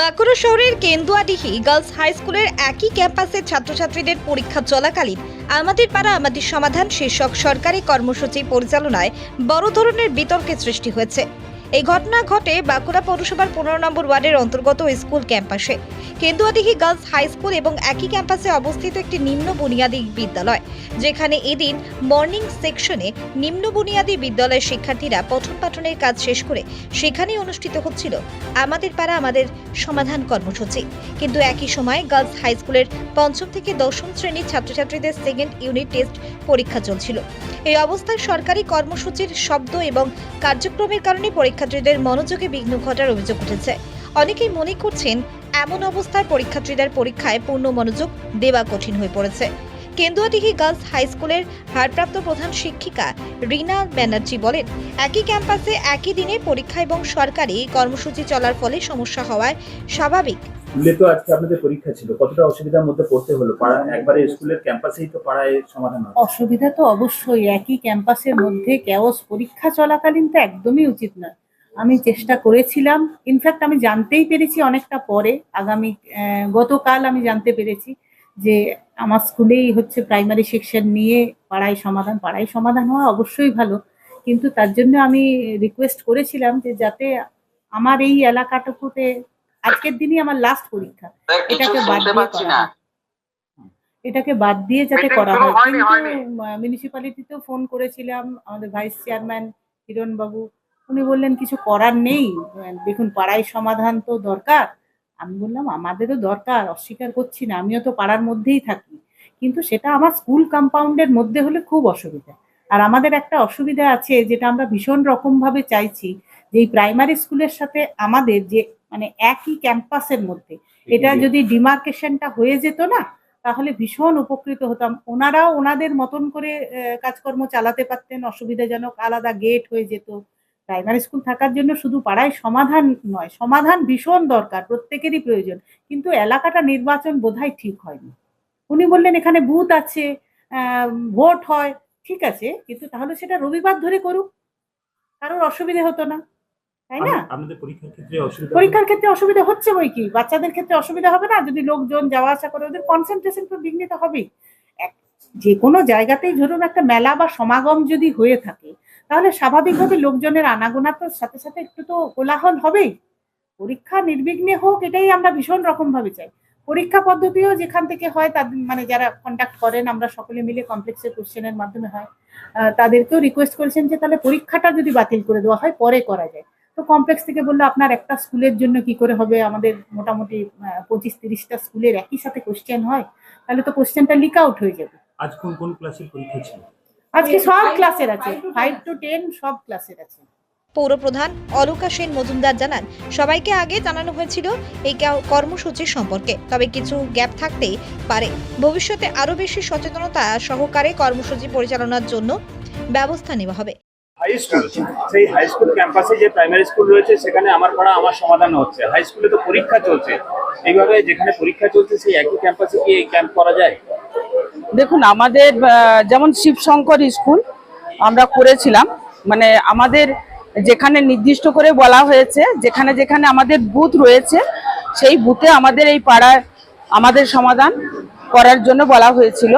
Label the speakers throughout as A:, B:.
A: বাঁকুড়া শহরের Kenduadihi girls high স্কুলের একই ক্যাম্পাসের ছাত্রছাত্রীদের পরীক্ষা চলাকালীন আমাদের পাড়া আমাদের সমাধান শীর্ষক সরকারি কর্মসূচি পরিচালনায় বড় ধরনের বিতর্কের সৃষ্টি হয়েছে। এই ঘটনা ঘটে বাঁকুড়া পৌরসভার পনেরো নম্বর ওয়ার্ডের অন্তর্গত স্কুল ক্যাম্পাসে। কেন্দুয়াদিহি গার্লস হাই স্কুল এবং একই ক্যাম্পাসে অবস্থিত একটি নিম্ন বুনিয়াদী বিদ্যালয়, যেখানে এদিন মর্নিং সেকশনে নিম্ন বুনিয়াদী বিদ্যালয়ের শিক্ষার্থীরা পঠন পাঠনের কাজ শেষ করে সেখানেই অনুষ্ঠিত হচ্ছিল। আমাদের পাড়া আমাদের সমাধান কর্মসূচি। কিন্তু একই সময় গার্লস হাই স্কুলের পঞ্চম থেকে দশম শ্রেণির ছাত্রছাত্রীদের সেকেন্ড ইউনিট টেস্ট পরীক্ষা চলছিল। এই অবস্থায় সরকারি কর্মসূচির শব্দ এবং কার্যক্রমের কারণে পরীক্ষার্থীদের মনোযোগে বিঘ্ন ঘটার অভিযোগ উঠেছে। অনেকেই মনে করছেন, এমন অবস্থায় পরীক্ষার্থীদের পরীক্ষায় পূর্ণ মনোযোগ দেওয়া কঠিন হয়ে পড়েছে। কেন্দুয়াদিঘি গার্লস হাই স্কুলের ভারপ্রাপ্ত প্রধান শিক্ষিকা রিনা ব্যানার্জি বলেন, একই ক্যাম্পাসে একই দিনে পরীক্ষা এবং সরকারি কর্মসূচি চলার ফলে সমস্যা হওয়ায় স্বাভাবিক
B: স্কুলে তো আজকে আপনাদের পরীক্ষা ছিল। কতটা অসুবিধার মধ্যে পড়তে হলো? পাড়া একবারে স্কুলের ক্যাম্পাসেই তো পাড়ায় সমাধান হয়
C: অসুবিধা তো অবশ্যই। একই ক্যাম্পাসের মধ্যে ক্যাওস পরীক্ষা চলাকালীন তো একদমই উচিত নয়। আমি চেষ্টা করেছিলাম। ইনফ্যাক্ট আমি জানতেই পেরেছি অনেকটা পরে। আগামী গতকাল আমি জানতে পেরেছি যে আমার স্কুলেই হচ্ছে প্রাইমারি সেকশন নিয়ে পাড়ায় সমাধান। পাড়ায় সমাধান হওয়া অবশ্যই ভালো। কিন্তু তার জন্য আমি রিকোয়েস্ট করেছিলাম যে যাতে আমার এই এলাকাটুকুতে আজকের দিনই আমার লাস্ট পরীক্ষা। এটাকে বাদ দিয়ে করা এটাকে বাদ দিয়ে যাতে করা হয়। কিন্তু। মিউনিসিপ্যালিটিতেও ফোন করেছিলাম আমাদের ভাইস চেয়ারম্যান কিরণ বাবু উনি বললেন কিছু করার নেই। দেখুন পাড়ায় সমাধান তো দরকার। আমি বললাম আমাদেরও দরকার অস্বীকার করছি না। আমিও তো পাড়ার মধ্যেই থাকি। কিন্তু সেটা আমার স্কুল কম্পাউন্ডের মধ্যে হলে খুব অসুবিধা। আর আমাদের একটা অসুবিধা আছে যেটা আমরা ভীষণ রকম ভাবে চাইছি যে এই প্রাইমারি স্কুলের সাথে আমাদের যে মানে একই ক্যাম্পাসের মধ্যে। এটা যদি ডিমার্কেশনটা হয়ে যেত না তাহলে ভীষণ উপকৃত হতাম। ওনারাও ওনাদের মতন করে কাজকর্ম চালাতে পারতেন অসুবিধাজনক আলাদা গেট হয়ে যেত। প্রাইমারি স্কুল থাকার জন্য শুধু পাড়ায় সমাধান নয় সমাধান ভীষণ দরকার প্রত্যেকেরই প্রয়োজন। কিন্তু এলাকাটা নির্বাচন বোধহয় ঠিক হয়নি। উনি বললেন এখানে বুথ আছে ভোট হয়। ঠিক আছে কিন্তু তাহলে সেটা রবিবার ধরে করুক। কারোর অসুবিধে হতো না। তাই না?
B: আপনাদের পরীক্ষার ক্ষেত্রে অসুবিধা
C: পরীক্ষার ক্ষেত্রে অসুবিধা হচ্ছে বই কি? বাচ্চাদের ক্ষেত্রে অসুবিধা হবে না? যদি লোকজন যাওয়া আসা করে ওদের কনসেন্ট্রেশন তো বিঘ্নিত হবেই। যে কোনো জায়গাতেই ধরুন একটা মেলা বা সমাগম যদি হয়ে থাকে তাহলে স্বাভাবিকভাবে লোকজনের আনাগোনার তো সাথে সাথে একটু তো কোলাহল হবেই। পরীক্ষা নির্বিঘ্নে হোক এটাই আমরা ভীষণ রকম ভাবে চাই। পরীক্ষা পদ্ধতিও যেখান থেকে হয় তাদের মানে যারা কন্ডাক্ট করেন আমরা সকলে মিলে কমপ্লেক্সের কোশ্চেনের মাধ্যমে হয়। তাদেরকেও রিকোয়েস্ট করেছেন যে তাহলে পরীক্ষাটা যদি বাতিল করে দেওয়া হয় পরে করা যায়। তো কমপ্লেক্স থেকে বলল আপনার একটা স্কুলের জন্য কি করে হবে? আমাদের মোটামুটি আহ, পঁচিশ তিরিশটা স্কুলের একই সাথে কোশ্চেন হয়। তাহলে তো কোশ্চেনটা লিক আউট হয়ে যাবে।
B: আজ কোন কোন ক্লাসের পরীক্ষা ছিল?
C: আজকে সব ক্লাসের আছে। ফাইভ টু টেন সব ক্লাসের আছে।
A: পৌরপ্রধান অলকা সেন মজুমদার জানান সবাইকে আগে জানানো হয়েছিল এই কা- কর্মসূচির সম্পর্কে। তবে কিছু গ্যাপ থাকতেই পারে। ভবিষ্যতে আরও বেশি সচেতনতা সহকারে কর্মসূচি পরিচালনার জন্য ব্যবস্থা নেওয়া হবে।
B: হাই স্কুল সেই হাই স্কুল ক্যাম্পাসে যে প্রাইমারি স্কুল রয়েছে, সেখানে আমার পাড়া আমার সমাধান হচ্ছে। হাই স্কুলে তো পরীক্ষা চলছে। এইভাবে যেখানে পরীক্ষা চলছে, সেই একই ক্যাম্পাসে কি এই ক্যাম্প করা যায়?
D: দেখুন, আমাদের যেমন শিবশঙ্কর স্কুল আমরা করেছিলাম মানে আমাদের যেখানে নির্দিষ্ট করে বলা হয়েছে, যেখানে যেখানে আমাদের বুথ রয়েছে, সেই বুথে আমাদের এই পাড়ায় আমাদের সমাধান করার জন্য বলা হয়েছিল।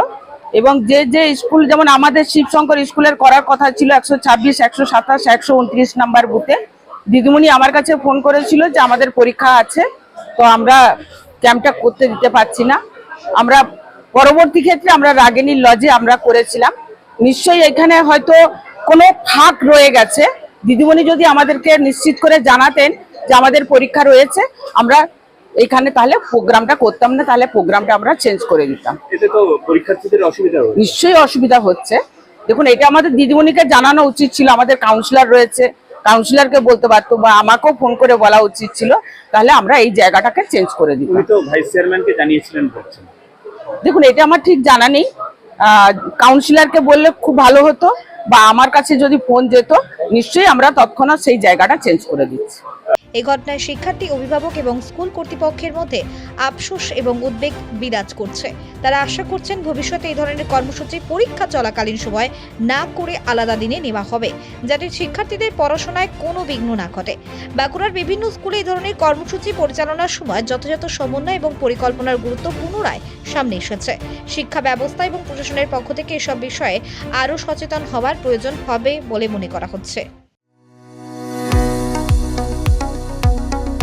D: এবং যে যে স্কুল, যেমন আমাদের শিবশঙ্কর স্কুলের করার কথা ছিল একশো ছাব্বিশ, একশো সাতাশ, একশো উনত্রিশ নাম্বার বুথে। দিদিমণি আমার কাছে ফোন করেছিল যে আমাদের পরীক্ষা আছে, তো আমরা ক্যাম্পটা করতে দিতে পারছি না। আমরা পরবর্তী ক্ষেত্রে আমরা রাগিনীর লজে আমরা করেছিলাম। নিশ্চয়ই এখানে হয়তো কোনো ফাঁক রয়ে গেছে। দিদিমণি যদি আমাদেরকে নিশ্চিত করে জানাতেন যে আমাদের পরীক্ষা রয়েছে, আমরা এখানে তাহলে প্রোগ্রামটা করতাম না তাহলে প্রোগ্রামটা আমরা চেঞ্জ করে দিতাম।
B: এতে তো পরীক্ষার্থীদের অসুবিধা
D: নিশ্চয়ই অসুবিধা হচ্ছে। দেখুন এটা আমাদের দিদিমণিকে জানানো উচিত ছিল আমাদের কাউন্সিলর রয়েছে। কাউন্সিলরকে বলতে পারতো বা আমাকেও ফোন করে বলা উচিত ছিল তাহলে আমরা এই জায়গাটাকে চেঞ্জ করে দিতাম।
B: উনি তো ভাইস চেয়ারম্যানকে জানিয়েছিলেন বলছেন।
D: দেখুন এটা আমার ঠিক জানা নেই। কাউন্সিলরকে বললে খুব ভালো হতো বা আমার কাছে যদি ফোন যেত নিশ্চয়ই আমরা তৎক্ষণাৎ সেই জায়গাটা চেঞ্জ করে দিচ্ছি।
A: এই ঘটনায় শিক্ষার্থী, অভিভাবক এবং স্কুল কর্তৃপক্ষের মধ্যে আফসোস এবং উদ্বেগ বিরাজ করছে। তারা আশা করছেন ভবিষ্যতে এই ধরনের কর্মসূচি পরীক্ষা চলাকালীন সময় না করে আলাদা দিনে নেওয়া হবে, যাতে শিক্ষার্থীদের পড়াশোনায় কোনো বিঘ্ন না ঘটে। বাঁকুড়ার বিভিন্ন স্কুলে এই ধরনের কর্মসূচি পরিচালনার সময় যথাযথ সমন্বয় এবং পরিকল্পনার গুরুত্ব পুনরায় সামনে এসেছে। শিক্ষা ব্যবস্থা এবং প্রশাসনের পক্ষ থেকে এসব বিষয়ে আরও সচেতন হওয়ার প্রয়োজন হবে বলে মনে করা হচ্ছে।